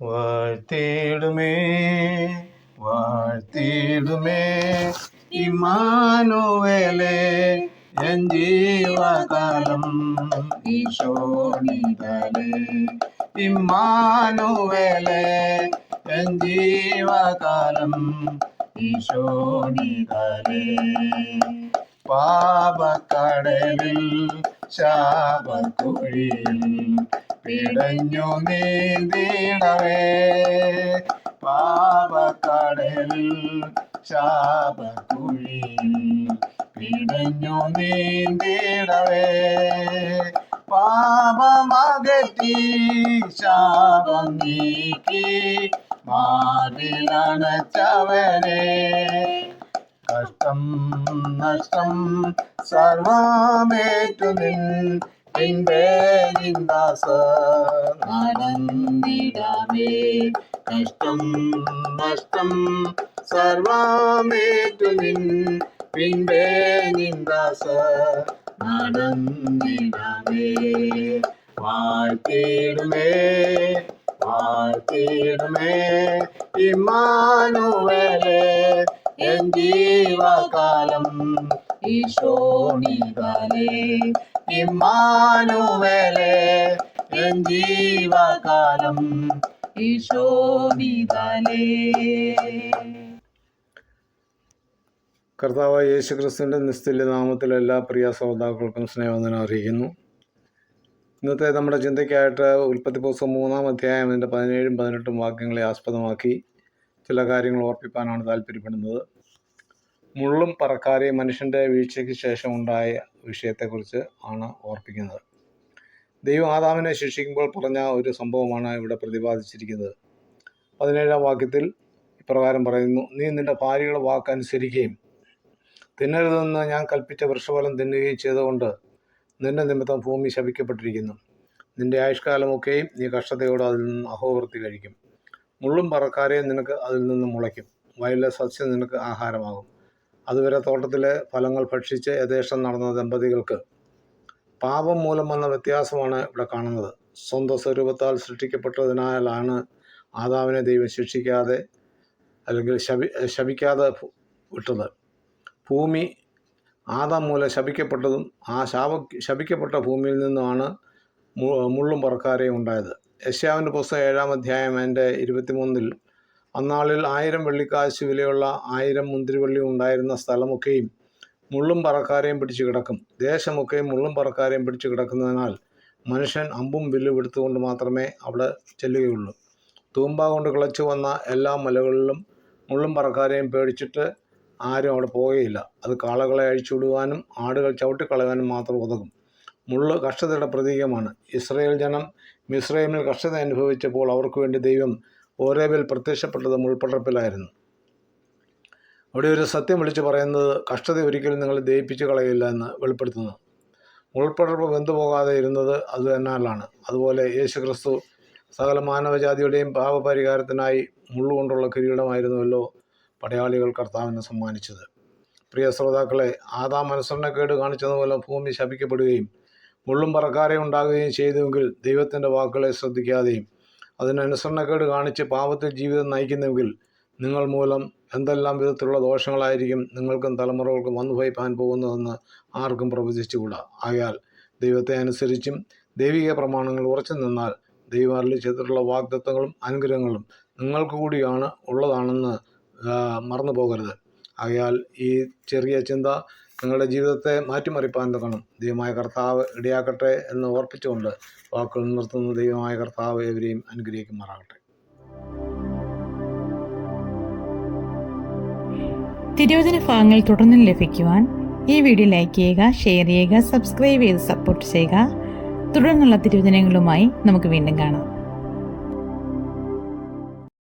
വാഴ്ത്തിടുമേ വാഴ്ത്തിടുമേ ഇമാനുവേലേ N ജീവകാലം ഈശോണിതലേ ഇമ്മാനുവേലേ N ജീവകാലം ഈശോണിതലേ പാപക്കടലിൽ ശാപക്കുഴിയിൽ പിടഞ്ഞു നീന്തിടവേ പാപക്കടലിൽ ശാപക്കുഴിയിൽ പിടഞ്ഞു നീന്തിടവേ പാപമകറ്റി ശാപം നീക്കി മാറിലണച്ചവരെ കഷ്ടം നഷ്ടം സർവമേറ്റു നിൻ നടന്നിടാമേ. കഷ്ടം നഷ്ടം. സർവമേറ്റു നിൻ പിൻപേ നിന്ദാസ നടന്നിടാമേ. വാഴ്ത്തിടുമേ വാഴ്ത്തിടുമേ ഇമ്മാനുവേലേ എൻ ജീവകാലം കർത്താവ് യേശു ക്രിസ്തുവിന്റെ നിസ്തുല്യ നാമത്തിൽ എല്ലാ പ്രിയ ശ്രോതാക്കൾക്കും സ്നേഹവന്ദനം അറിയിക്കുന്നു. ഇന്നത്തെ നമ്മുടെ ചിന്തയ്ക്കായിട്ട് ഉൽപ്പത്തി പുസ്തകം മൂന്നാം അധ്യായം അതിന്റെ പതിനേഴും പതിനെട്ടും വാക്യങ്ങളെ ആസ്പദമാക്കി ചില കാര്യങ്ങൾ ഓർപ്പിക്കാനാണ് താല്പര്യപ്പെടുന്നത്. മുള്ളും പറക്കാരെയും മനുഷ്യന്റെ വീഴ്ചയ്ക്ക് ശേഷം ഉണ്ടായ വിഷയത്തെക്കുറിച്ച് ആണ് ഓർപ്പിക്കുന്നത്. ദൈവം ആദാമിനെ ശിക്ഷിക്കുമ്പോൾ പറഞ്ഞ ഒരു സംഭവമാണ് ഇവിടെ പ്രതിപാദിച്ചിരിക്കുന്നത്. പതിനേഴാം വാക്യത്തിൽ ഇപ്രകാരം പറയുന്നു നീ നിന്റെ ഭാര്യയുടെ വാക്ക് വാക്കനുസരിക്കുകയും തിന്നരുതെന്ന് ഞാൻ കൽപ്പിച്ച വൃക്ഷഫലം തിന്നുകയും ചെയ്തുകൊണ്ട് നിന്റെ നിമിത്തം ഭൂമി ശപിക്കപ്പെട്ടിരിക്കുന്നു. നിന്റെ ആയുഷ്കാലമൊക്കെയും നീ കഷ്ടതയോട് അതിൽ നിന്ന് അഹോവൃത്തി കഴിക്കും. മുള്ളും പറക്കാരെയും നിനക്ക് അതിൽ നിന്ന് മുളയ്ക്കും. വയലിലെ സസ്യം നിനക്ക് ആഹാരമാകും. അതുവരെ തോട്ടത്തിലെ ഫലങ്ങൾ ഭക്ഷിച്ച് യഥേഷ്ടം നടന്ന ദമ്പതികൾക്ക് പാപം മൂലം വന്ന വ്യത്യാസമാണ് ഇവിടെ കാണുന്നത്. സ്വന്തം സ്വരൂപത്താൽ സൃഷ്ടിക്കപ്പെട്ടതിനാലാണ് ആദാവിനെ ദൈവം ശിക്ഷിക്കാതെ അല്ലെങ്കിൽ ശപി ശപിക്കാതെ വിട്ടത്. ഭൂമി ആദാം മൂലം ശപിക്കപ്പെട്ടതും ആ ശാപ ശപിക്കപ്പെട്ട ഭൂമിയിൽ നിന്നുമാണ് മുള്ളും പറക്കാരെയും ഉണ്ടായത്. യശ്യാവിന്റെ പുസ്തകം ഏഴാം അധ്യായം എന്റെ ഇരുപത്തിമൂന്നിൽ അന്നാളിൽ ആയിരം വെള്ളിക്കാശ് വിലയുള്ള ആയിരം മുന്തിരിവള്ളി ഉണ്ടായിരുന്ന സ്ഥലമൊക്കെയും മുള്ളും പറക്കാരെയും പിടിച്ചു കിടക്കും. ദേശമൊക്കെയും മുള്ളും പറക്കാരെയും പിടിച്ചു കിടക്കുന്നതിനാൽ മനുഷ്യൻ അമ്പും വില്ലും എടുത്തുകൊണ്ട് മാത്രമേ അവിടെ ചെല്ലുകയുള്ളൂ. തൂമ്പ കൊണ്ട് കിളച്ചു വന്ന എല്ലാ മലകളിലും മുള്ളും പറക്കാരെയും പേടിച്ചിട്ട് ആരും അവിടെ പോവുകയില്ല. അത് കാളകളെ അഴിച്ചുവിടുവാനും ആടുകൾ ചവിട്ടിക്കളയാനും മാത്രം ഉതകും. മുള്ള് കഷ്ടതയുടെ പ്രതീകമാണ്. ഇസ്രയേൽ ജനം മിസ്രൈമിൽ കഷ്ടത അനുഭവിച്ചപ്പോൾ അവർക്ക് വേണ്ടി ദൈവം ഓരേബിൽ പ്രത്യക്ഷപ്പെട്ടത് മുൾപ്പടർപ്പിലായിരുന്നു അവിടെ ഒരു സത്യം വിളിച്ചു പറയുന്നത് കഷ്ടത ഒരിക്കലും നിങ്ങൾ ദയിപ്പിച്ച് കളയില്ല എന്ന് വെളിപ്പെടുത്തുന്നു. മുൾപ്പടർപ്പ് വെന്തു പോകാതെ ഇരുന്നത് അത് തന്നാലാണ്. അതുപോലെ യേശു ക്രിസ്തു സകല മാനവജാതിയുടെയും പാപപരിഹാരത്തിനായി മുള്ളുകൊണ്ടുള്ള കിരീടമായിരുന്നുവല്ലോ പടയാളികൾ കർത്താവിനെ സമ്മാനിച്ചത്. പ്രിയ ശ്രോതാക്കളെ ആദാം മനസ്സരണക്കേട് കാണിച്ചതുപോലെ ഭൂമി ശപിക്കപ്പെടുകയും മുള്ളും പറക്കാരെ ഉണ്ടാകുകയും ചെയ്തുവെങ്കിൽ ദൈവത്തിന്റെ വാക്കുകളെ ശ്രദ്ധിക്കാതെയും അതിന് അനുസരണക്കേട് കാണിച്ച് പാപത്തിൽ ജീവിതം നയിക്കുന്നെങ്കിൽ നിങ്ങൾ മൂലം എന്തെല്ലാം വിധത്തിലുള്ള ദോഷങ്ങളായിരിക്കും നിങ്ങൾക്കും തലമുറകൾക്കും വന്നു ഭയപ്പാൻ പോകുന്നതെന്ന് ആർക്കും പ്രവചിച്ചുകൂടാ. ആയാൽ ദൈവത്തെ അനുസരിച്ചും ദൈവിക പ്രമാണങ്ങൾ ഉറച്ചു നിന്നാൽ ദൈവം അരളി ചെയ്തിട്ടുള്ള വാഗ്ദത്തങ്ങളും അനുഗ്രഹങ്ങളും നിങ്ങൾക്ക് കൂടിയാണ് ഉള്ളതാണെന്ന് മറന്നു പോകരുത് ആകയാൽ ഈ ചെറിയ ചിന്ത നിങ്ങളുടെ ജീവിതത്തെ മാറ്റിമറിപ്പാൻ ദൈവമായ കർത്താവ് ഇടയാക്കട്ടെ എന്ന് ഓർപ്പിച്ചുകൊണ്ട് വാക്കുകൾ നിർത്തുന്ന. ദൈവമായ കർത്താവ് എവരെയും അനുഗ്രഹിക്കുമാറാകട്ടെ. തിരുവചന ഭാഗങ്ങൾ തുടർന്നും ലഭിക്കുവാൻ ഈ വീഡിയോ ലൈക്ക് ചെയ്യുക ഷെയർ ചെയ്യുക സബ്സ്ക്രൈബ് ചെയ്ത് സപ്പോർട്ട് ചെയ്യുക. തുടർന്നുള്ള തിരുവചനങ്ങളുമായി നമുക്ക് വീണ്ടും കാണാം.